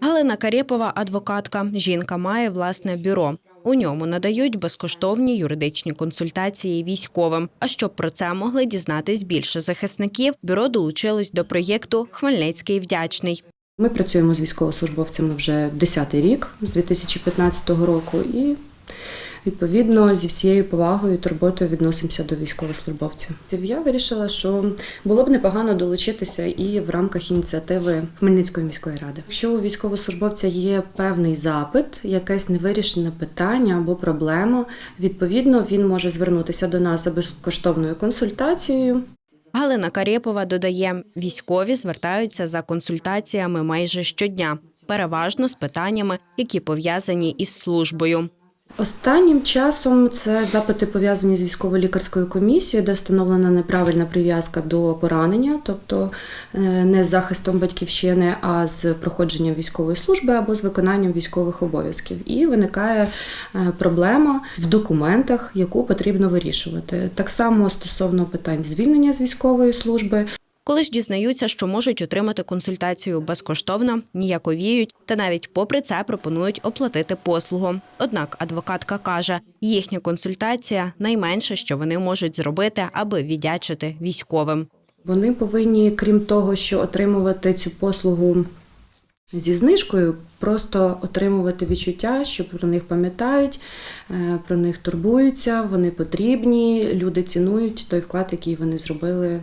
Галина Карєпова – адвокатка. Жінка має власне бюро. У ньому надають безкоштовні юридичні консультації військовим. А щоб про це могли дізнатись більше захисників, бюро долучилось до проєкту Хмельницький вдячний. Ми працюємо з військовослужбовцями вже 10-й рік з 2015 року і відповідно зі всією повагою і турботою відносимося до військовослужбовців. Я вирішила, що було б непогано долучитися і в рамках ініціативи Хмельницької міської ради. Якщо у військовослужбовця є певний запит, якесь невирішене питання або проблема, відповідно він може звернутися до нас за безкоштовною консультацією. Галина Карєпова додає, військові звертаються за консультаціями майже щодня, переважно з питаннями, які пов'язані із службою. Останнім часом це запити пов'язані з військово-лікарською комісією, де встановлена неправильна прив'язка до поранення, тобто е, не з захистом батьківщини, а з проходженням військової служби або з виконанням військових обов'язків. І виникає е, проблема в документах, яку потрібно вирішувати. Так само стосовно питань звільнення з військової служби, Коли ж дізнаються, що можуть отримати консультацію безкоштовно, ніяковіють та навіть попри це пропонують оплатити послугу. Однак адвокатка каже, їхня консультація найменше, що вони можуть зробити, аби віддячити військовим. Вони повинні, крім того, що отримувати цю послугу зі знижкою, просто отримувати відчуття, що про них пам'ятають, е, про них турбуються, вони потрібні, люди цінують той вклад, який вони зробили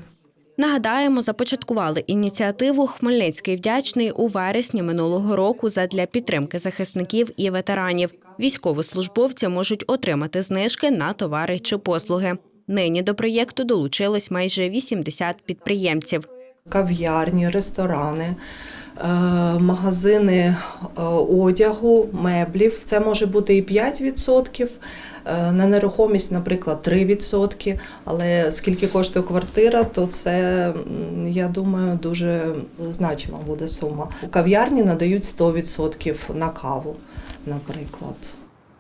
Нагадаємо, започаткували ініціативу Хмельницький вдячний у вересні минулого року задля підтримки захисників і ветеранів. Військовослужбовці можуть отримати знижки на товари чи послуги. Нині до проєкту долучилось майже 80 підприємців. кав'ярні, ресторани, магазини е, одягу, меблів. Це може бути і 5%. е, На нерухомість, наприклад, 3%. Але скільки коштує квартира, то це, я думаю, дуже значима буде сума. У кав'ярні надають 100% на каву, наприклад.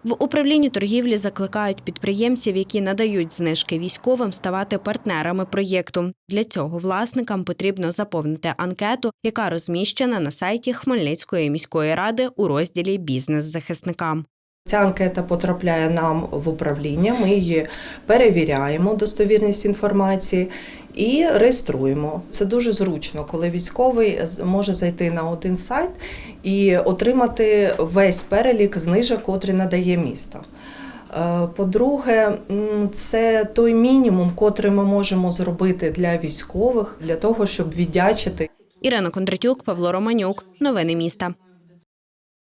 В управлінні торгівлі закликають підприємців, які надають знижки військовим, ставати партнерами проєкту. Для цього власникам потрібно заповнити анкету, яка розміщена на сайті Хмельницької міської ради у розділі Бізнес захисникам. Ця анкета потрапляє нам в управління. Ми її перевіряємо, достовірність інформації і реєструємо. Це дуже зручно, коли військовий може зайти на один сайт і отримати весь перелік знижок, котрий надає місто. Е, По-друге, це той мінімум, котрий ми можемо зробити для військових, для того, щоб віддячити Ірина Кондратюк, Павло Романюк. Новини міста.